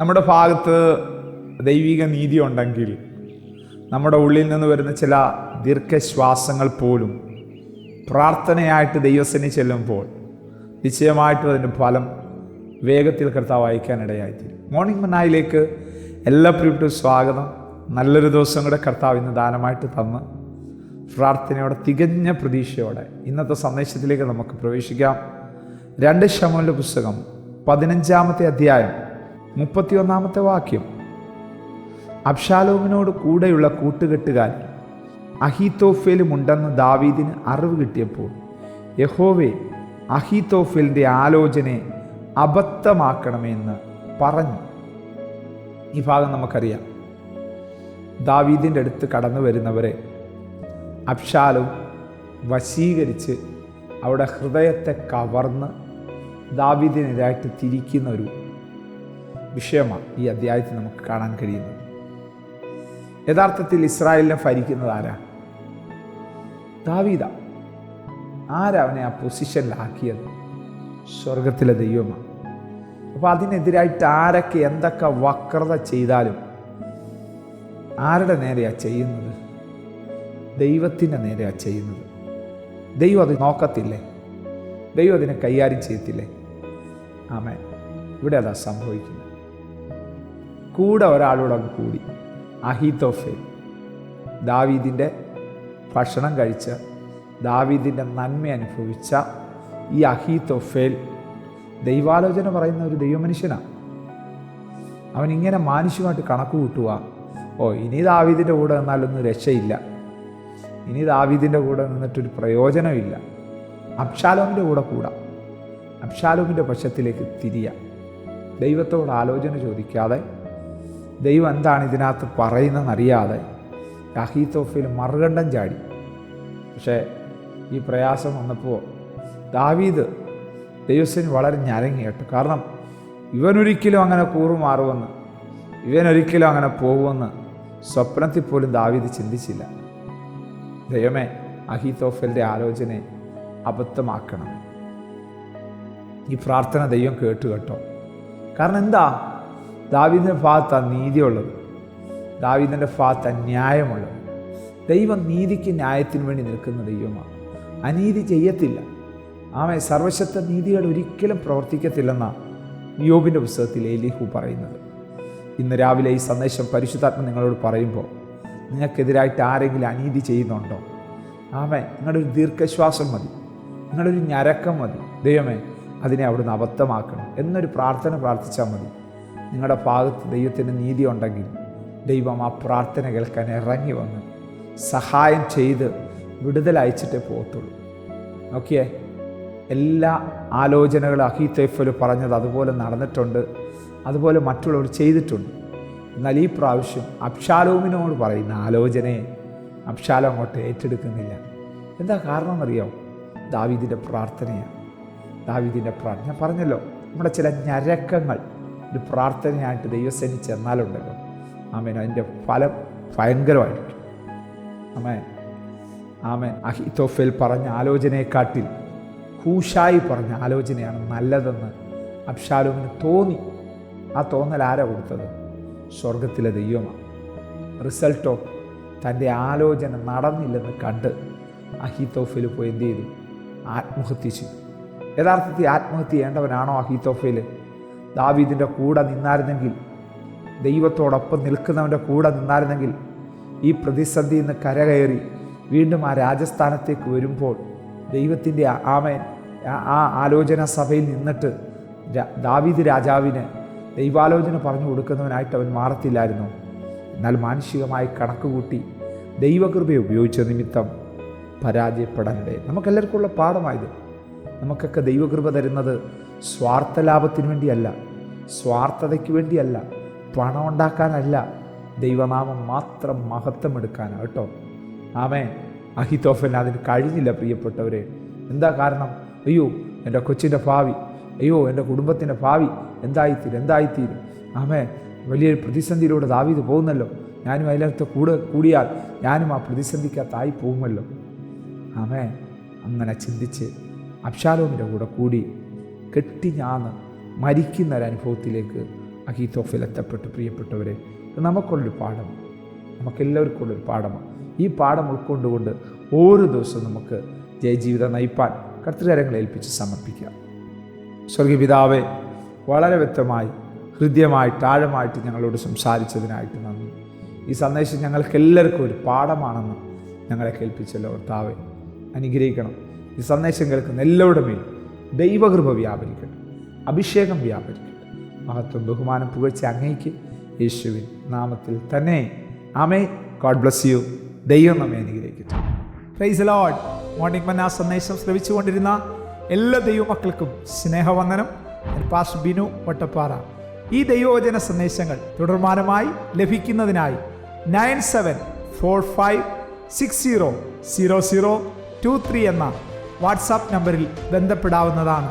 നമ്മുടെ ഭാഗത്ത് ദൈവിക നീതി ഉണ്ടെങ്കിൽ നമ്മുടെ ഉള്ളിൽ നിന്ന് വരുന്ന ചില ദീർഘശ്വാസങ്ങൾ പോലും പ്രാർത്ഥനയായിട്ട് ദൈവസേന ചെല്ലുമ്പോൾ നിശ്ചയമായിട്ടും അതിന്റെ ഫലം വേഗത്തിൽ കർത്താവ് അയക്കാനിടയായിത്തീരും. മോർണിംഗ് മനായിലേക്ക് എല്ലാ പ്രിയപ്പെട്ട സ്വാഗതം. നല്ലൊരു ദിവസം കൂടെ കർത്താവ് ഇന്ന് ദാനമായിട്ട് തന്ന് പ്രാർത്ഥനയോടെ തികഞ്ഞ പ്രതീക്ഷയോടെ ഇന്നത്തെ സന്ദേശത്തിലേക്ക് നമുക്ക് പ്രവേശിക്കാം. രണ്ട് ശമൂലിന്റെ പുസ്തകം പതിനഞ്ചാമത്തെ അധ്യായം മുപ്പത്തിയൊന്നാമത്തെ വാക്യം. അബ്ഷാലോമിനോട് കൂടെയുള്ള കൂട്ടുകെട്ടുകാരൻ അഹീത്തോഫേലും ഉണ്ടെന്ന് ദാവീദിന് അറിവ് കിട്ടിയപ്പോൾ യഹോവെ അഹീത്തോഫേലിന്റെ ആലോചനയെ അബദ്ധമാക്കണമെന്ന് പറഞ്ഞു. ഈ ഭാഗം നമുക്കറിയാം. ദാവീദിന്റെ അടുത്ത് കടന്നു വരുന്നവരെ അബ്ഷാലും വശീകരിച്ച് അവിടെ ഹൃദയത്തെ കവർന്ന് ദാവീദിനെതിരായിട്ട് തിരിക്കുന്ന ഒരു വിഷയമാണ് ഈ അധ്യായത്തിൽ നമുക്ക് കാണാൻ കഴിയുന്നത്. യഥാർത്ഥത്തിൽ ഇസ്രായേലിനെ ഭരിക്കുന്നത് ആരാ? ദാവീദ. ആരാ അവനെ ആ പൊസിഷനിലാക്കിയത് സ്വർഗത്തിലെ ദൈവമാണ്. അപ്പോൾ അതിനെതിരായിട്ട് ആരൊക്കെ എന്തൊക്കെ വക്രത ചെയ്താലും ആരുടെ നേരെയാണ് ചെയ്യുന്നത്? ദൈവത്തിന്റെ നേരെയാണ് ചെയ്യുന്നത്. ദൈവം അത് നോക്കത്തില്ലേ? ദൈവം അതിനെ കൈകാര്യം ചെയ്യത്തില്ലേ? ആമേ ഇവിടെ അതാ സംഭവിക്കുന്നത്. കൂടെ ഒരാളോടും കൂടി. അഹിതോഫേൽ ദാവീദിന്റെ ഭക്ഷണം കഴിച്ച ദാവീദിന്റെ നന്മ അനുഭവിച്ച ഈ അഹീത്തോഫേൽ ദൈവാലോചന പറയുന്ന ഒരു ദൈവമനുഷ്യനാണ് അവൻ ഇങ്ങനെ മാനുഷ്യമായിട്ട് കണക്ക് കൂട്ടുക ഓ ഇനി ദാവീദിന്റെ കൂടെ നിന്നാലൊന്നും രക്ഷയില്ല. ഇനി ദാവീദിന്റെ കൂടെ നിന്നിട്ടൊരു പ്രയോജനമില്ല. അബ്ഷാലോമിന്റെ കൂടെ കൂടാം. അബ്ഷാലോമിന്റെ പക്ഷത്തിലേക്ക് തിരിയാം. ദൈവത്തോട് ആലോചന ചോദിക്കാതെ ദൈവം എന്താണ് ഇതിനകത്ത് പറയുന്നതെന്നറിയാതെ അഹീത്തോഫിൽ മറുകണ്ഠം ചാടി. പക്ഷേ ഈ പ്രയാസം വന്നപ്പോൾ ദാവീദ് ദൈവത്തിന് വളരെ ഞരങ്ങി കേട്ടു. കാരണം ഇവനൊരിക്കലും അങ്ങനെ കൂറുമാറുമെന്ന് ഇവനൊരിക്കലും അങ്ങനെ പോകുമെന്ന് സ്വപ്നത്തിൽ പോലും ദാവീദ് ചിന്തിച്ചില്ല. ദൈവമേ അഹീത്തോഫലിന്റെ ആലോചനയെ അബദ്ധമാക്കണം. ഈ പ്രാർത്ഥന ദൈവം കേട്ടു കേട്ടോ. കാരണം എന്താ? ദാവീദിന്റെ ഭാഗത്താണ് നീതിയുള്ളത്. ദാവീദിന്റെ ഭാഗത്താണ് ന്യായമുള്ളത്. ദൈവം നീതിക്ക് ന്യായത്തിന് വേണ്ടി നിൽക്കുന്ന ദൈവമാണ്. അനീതി ചെയ്യത്തില്ല. ആമെ സർവശക്ത നീതികൾ ഒരിക്കലും പ്രവർത്തിക്കത്തില്ലെന്നാണ് യോബിന്റെ പുസ്തകത്തിൽ എലിഹു പറയുന്നത്. ഇന്ന് രാവിലെ ഈ സന്ദേശം പരിശുദ്ധാത്മ നിങ്ങളോട് പറയുമ്പോൾ നിങ്ങൾക്കെതിരായിട്ട് ആരെങ്കിലും അനീതി ചെയ്യുന്നുണ്ടോ? ആമേ നിങ്ങളുടെ ഒരു ദീർഘശ്വാസം മതി. നിങ്ങളുടെ ഒരു ഞരക്കം മതി. ദൈവമേ അതിനെ അവിടുന്ന് അബദ്ധമാക്കണം. എന്നൊരു പ്രാർത്ഥന പ്രാർത്ഥിച്ചാൽ മതി. നിങ്ങളുടെ ഭാഗത്ത് ദൈവത്തിന്റെ നീതി ഉണ്ടെങ്കിൽ ദൈവം ആ പ്രാർത്ഥന കേൾക്കാൻ ഇറങ്ങി വന്ന് സഹായം ചെയ്ത് വിടുതലയച്ചിട്ടേ പോകത്തുള്ളൂ. നോക്കിയേ എല്ലാ ആലോചനകളും അഹീത്തേഫൽ പറഞ്ഞത് അതുപോലെ നടന്നിട്ടുണ്ട് അതുപോലെ മറ്റുള്ളവർ ചെയ്തിട്ടുണ്ട്. എന്നാൽ ഈ പ്രാവശ്യം അബ്ഷാലോമിനോട് പറയുന്ന ആലോചനയെ അബ്ഷാലം അങ്ങോട്ട് ഏറ്റെടുക്കുന്നില്ല. എന്താ കാരണം എന്നറിയാമോ ദാവീദിന്റെ പ്രാർത്ഥനയാണ്. ദാവീദിന്റെ പ്രാർത്ഥന പറഞ്ഞല്ലോ നമ്മുടെ ചില ഞരക്കങ്ങൾ ഒരു പ്രാർത്ഥനയായിട്ട് ദൈവസേനി ചെന്നാലുണ്ടല്ലോ. ആമേൻ. അതിന്റെ ഫലം ഭയങ്കരമായിരിക്കും ആമേൻ. ആമേൻ. അഹിത്തോഫേൽ പറഞ്ഞ ആലോചനയെക്കാട്ടിൽ ഹൂഷായി പറഞ്ഞ ആലോചനയാണ് നല്ലതെന്ന് അബ്ഷാലോമിന് തോന്നി. ആ തോന്നൽ ആരാ കൊടുത്തത്? സ്വർഗത്തിലെ ദൈവമാണ് റിസൾട്ടോ തന്റെ ആലോചന നടന്നില്ലെന്ന് കണ്ട് അഹീത്തോഫേൽ പോയി എന്ത് ചെയ്തു? ആത്മഹത്യ ചെയ്തു. യഥാർത്ഥത്തിൽ ആത്മഹത്യ ചെയ്യേണ്ടവനാണോ അഹീത്തോഫേൽ ദാവീദിന്റെ കൂടെ നിന്നായിരുന്നെങ്കിൽ ദൈവത്തോടൊപ്പം നിൽക്കുന്നവന്റെ കൂടെ നിന്നായിരുന്നെങ്കിൽ ഈ പ്രതിസന്ധിയിൽ നിന്ന് കരകയറി വീണ്ടും ആ രാജസ്ഥാനത്തേക്ക് വരുമ്പോൾ ദൈവത്തിന്റെ ആമേൻ ആ ആലോചന സഭയിൽ നിന്നിട്ട് ദാവീദ് രാജാവിന് ദൈവാലോചന പറഞ്ഞു കൊടുക്കുന്നവനായിട്ട് അവൻ മാറത്തില്ലായിരുന്നു. എന്നാൽ മാനുഷികമായി കണക്കുകൂട്ടി ദൈവകൃപയെ ഉപയോഗിച്ച നിമിത്തം പരാജയപ്പെടാനിടയിൽ നമുക്കെല്ലാവർക്കും ഉള്ള പാഠമായത്. നമുക്കൊക്കെ ദൈവകൃപ തരുന്നത് സ്വാർത്ഥ ലാഭത്തിന് വേണ്ടിയല്ല. സ്വാർത്ഥതയ്ക്ക് വേണ്ടിയല്ല പണം ഉണ്ടാക്കാനല്ല ദൈവനാമം മാത്രം മഹത്വം എടുക്കാനാണ് കേട്ടോ. ആമേ അഹിതോഫൻ അതിന് കഴിഞ്ഞില്ല പ്രിയപ്പെട്ടവരെ. എന്താ കാരണം? അയ്യോ എന്റെ കൊച്ചിന്റെ ഭാവി. അയ്യോ എന്റെ കുടുംബത്തിന്റെ ഭാവി എന്തായിത്തീരും എന്തായിത്തീരും. ആമേ വലിയൊരു പ്രതിസന്ധിയിലൂടെ ദാവീത് പോകുന്നല്ലോ. ഞാനും അതിനകത്ത് കൂടെ കൂടിയാൽ ഞാനും ആ പ്രതിസന്ധിക്കകത്തായി പോകുമല്ലോ. ആമേ അങ്ങനെ ചിന്തിച്ച് അബ്ഷാലോമിന്റെ കൂടെ കൂടി കെട്ടിഞ്ഞാന്ന് മരിക്കുന്ന ഒരു അനുഭവത്തിലേക്ക് അഹീത്തോഫിൽ എത്തപ്പെട്ടു. പ്രിയപ്പെട്ടവരെ നമുക്കുള്ളൊരു പാഠം. നമുക്കെല്ലാവർക്കും ഉള്ളൊരു പാഠമാണ്. ഈ പാഠം ഉൾക്കൊണ്ടുകൊണ്ട് ഓരോ ദിവസവും നമുക്ക് ജയജീവിതം നയിപ്പാൻ കർത്തൃകാരങ്ങളെ ഏൽപ്പിച്ച് സമർപ്പിക്കാം. സ്വർഗീപിതാവെ വളരെ വ്യക്തമായി ഹൃദ്യമായിട്ട് ആഴമായിട്ട് ഞങ്ങളോട് സംസാരിച്ചതിനായിട്ട് നന്ദി. ഈ സന്ദേശം ഞങ്ങൾക്ക് എല്ലാവർക്കും ഒരു പാഠമാണെന്ന് ഞങ്ങളെ കേൾപ്പിച്ചല്ലോ കർത്താവെ. അനുഗ്രഹിക്കണം. ഈ സന്ദേശം കേൾക്കുന്ന എല്ലാവരുടെ മേലും ദൈവകൃപ വ്യാപരിക്കട്ടെ. അഭിഷേകം വ്യാപരിക്കട്ടെ മഹത്വം ബഹുമാനം പുകഴ്ച അങ്ങേക്ക് യേശുവിൻ നാമത്തിൽ തന്നെ. ആമേ ഗോഡ് ബ്ലസ് യു ദൈവം നമ്മെ അനുഗ്രഹിക്കട്ടെ. പ്രൈസ് ലോഡ് മോർണിംഗ് മന്ന സന്ദേശം ശ്രവിച്ചുകൊണ്ടിരുന്ന എല്ലാ ദൈവമക്കൾക്കും സ്നേഹവന്ദനം. പാസ് ബിനു വട്ടപ്പാറ ഈ ദൈവവചന സന്ദേശങ്ങൾ തുടർമാനമായി ലഭിക്കുന്നതിനായി nine seven four five six zero zero zero two three എന്ന വാട്സാപ്പ് നമ്പറിൽ ബന്ധപ്പെടാവുന്നതാണ്.